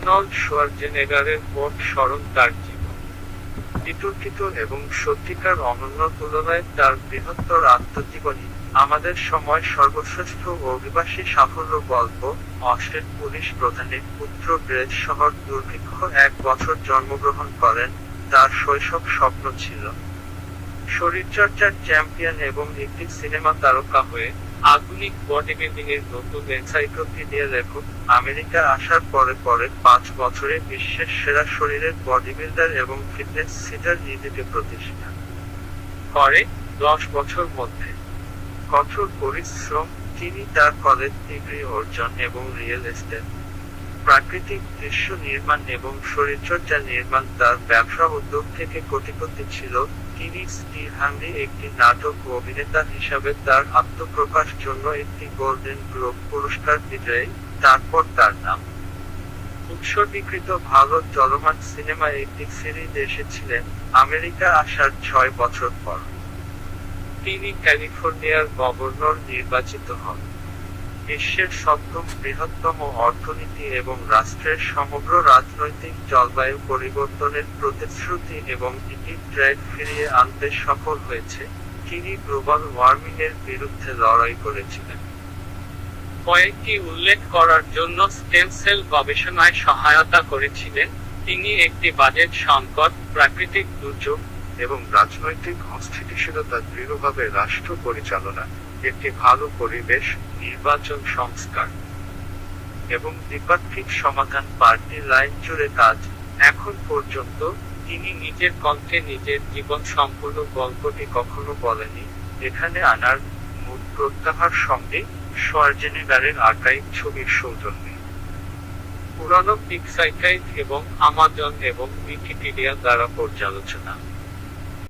Arnold শোয়ার্জেনেগারের মোট স্মরণ তার জীবন। বিতর্কিত এবং সত্যিকার অনন্য তুলনায় তার বৃহত্তর আত্মজীবনী আমাদের সময় সর্বশ্রেষ্ঠ অভিবাসী সাফল্য গল্প অস্ট্রেল পুলিশ প্রধানের পুত্র গ্রেজ শহর দুর্ভিক্ষ এক বছর জন্মগ্রহণ করেন, তার শৈশব স্বপ্ন ছিল। শরীরচর্চার চ্যাম্পিয়ন এবং একটি সিনেমা তারকা হয়ে আধুনিক বডি বিল্ডিং এর নতুন এনসাইক্লোপিডিয়া লেখক আমেরিকা আসার পরে পরে পাঁচ বছরে বিশ্বের সেরা শরীরের বডি বিল্ডার এবং ফিটনেস সিটার নিজেকে প্রতিষ্ঠা। করে দশ বছর মধ্যে কঠোর পরিশ্রম, তিনি তার কলেজ ডিগ্রি অর্জন এবং রিয়েল এস্টেট প্রাকৃতিক দৃশ্য নির্মাণ এবং শরীরচর্চা নির্মাণ তার ব্যবসা উদ্যোগ থেকে কোটিপতি ছিল। তিনি হাংরি একটি নাটক অভিনেতা হিসাবে তার আত্মপ্রকাশ জন্য একটি গোল্ডেন গ্লোব পুরস্কার বিজয়ী। তারপর তার নাম। উৎসর্গীকৃত ভালো চলমান সিনেমা একটি সিরিজ এসেছিলেন। আমেরিকা আসার ছয় বছর পর। তিনি ক্যালিফোর্নিয়ার গভর্নর নির্বাচিত হন। বিশ্বের সপ্তম বৃহত্তম অর্থনীতি এবং রাষ্ট্রের সমগ্র রাজনৈতিক জলবায়ু পরিবর্তনের প্রতিশ্রুতি এবং এটি ট্র্যাক ফিরিয়ে আনতে সফল হয়েছে, তিনি গ্লোবাল ওয়ার্মিং এর বিরুদ্ধে লড়াই করেছিলেন। কয়েকটি উল্লেখ করার জন্য স্টেম সেল গবেষণায় সহায়তা করেছিলেন। তিনি একটি বাজেট সংকট, প্রাকৃতিক দুর্যোগ এবং রাজনৈতিক অস্থিতিশীলতা দৃঢ়ভাবে রাষ্ট্র পরিচালনা একটি ভালো পরিবেশ, নির্বাচন সংস্কার এবং দ্বিপাক্ষিক সমাধান পার্টি লাইন জুড়ে কাজ এখন পর্যন্ত তিনি নিজের কণ্ঠে নিজের জীবন সম্পূর্ণ গল্পটি কখনো বলেনি এখানে আনার মূল প্রত্যাহার সঙ্গে সোয়ার্জেনেগারের আর্কাইভ ছবির সৌজন্যে। পুরানো পিকসাইকাইট এবং আমাজন এবং উইকিপিডিয়া দ্বারা পর্যালোচনা।